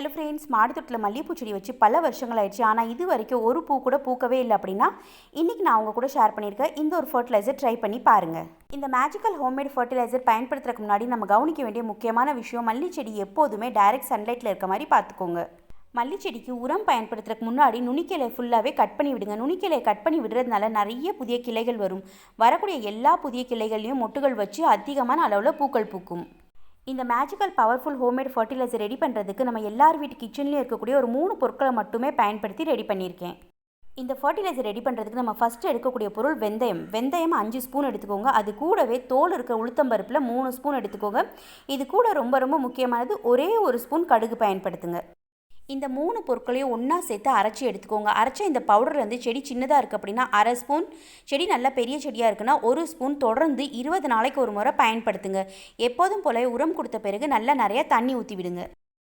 Hello friends மாடித்தோட்டத்தில் மல்லிகைப்பூ செடி வச்சு பல வருஷங்கள் ஆயிடுச்சு ஆனால் இது வரைக்கும் ஒரு பூ கூட பூக்கவே இல்லை அப்படின்னா இன்றைக்கி நான் அவங்க கூட ஷேர் பண்ணியிருக்கேன். இந்த ஒரு ஃபர்டிலைசர் ட்ரை பண்ணி பாருங்கள் இந்த மேஜிக்கல் ஹோம்மேட் ஃபர்டிலைசர் பயன்படுத்துறதுக்கு முன்னாடி நம்ம கவனிக்க வேண்டிய முக்கியமான விஷயம் மல்லி செடி எப்போதுமே டைரக்ட் சன்லைட்டில் இருக்க மாதிரி பார்த்துக்கோங்க. மல்லி செடிக்கு உரம் பயன்படுத்துறதுக்கு முன்னாடி நுனிக்கிளையை ஃபுல்லாகவே கட் பண்ணி விடுங்க. நுனிக்கிளையை கட் பண்ணி விடுறதுனால நிறைய புதிய கிளைகள் வரும். வரக்கூடிய எல்லா புதிய கிளைகள்லையும் மொட்டுகள் வச்சு அதிகமான அளவில் பூக்கள் பூக்கும். இந்த magical powerful homemade fertiliser ready பண்ணுறதுக்கு நம்ம எல்லார் வீட்டு கிச்சன்லேயும் இருக்கக்கூடிய ஒரு மூணு பொருட்களை மட்டுமே பயன்படுத்தி ரெடி பண்ணியிருக்கேன். இந்த ஃபர்டிலைசர் ரெடி பண்ணுறதுக்கு நம்ம ஃபஸ்ட்டு எடுக்கக்கூடிய பொருள் வெந்தயம். வெந்தயம் அஞ்சு ஸ்பூன் எடுத்துக்கோங்க. அது கூடவே தோல் இருக்கிற உளுத்தம்பருப்பில் மூணு ஸ்பூன் எடுத்துக்கோங்க. இது கூட ரொம்ப ரொம்ப முக்கியமானது. ஒரே ஒரு ஸ்பூன் கடுகு பயன்படுத்துங்க. இந்த மூணு பொருட்களையும் ஒன்றா சேர்த்து அரைச்சி எடுத்துக்கோங்க. அரைச்ச இந்த பவுடர் வந்து செடி சின்னதாக இருக்குது அப்படின்னா அரை ஸ்பூன் செடி நல்லா பெரிய செடியாக இருக்குன்னா ஒரு ஸ்பூன் தொடர்ந்து இருபது நாளைக்கு ஒரு முறை பயன்படுத்துங்க. எப்போதும் போல உரம் கொடுத்த பிறகு நல்லா நிறைய தண்ணி ஊற்றி விடுங்க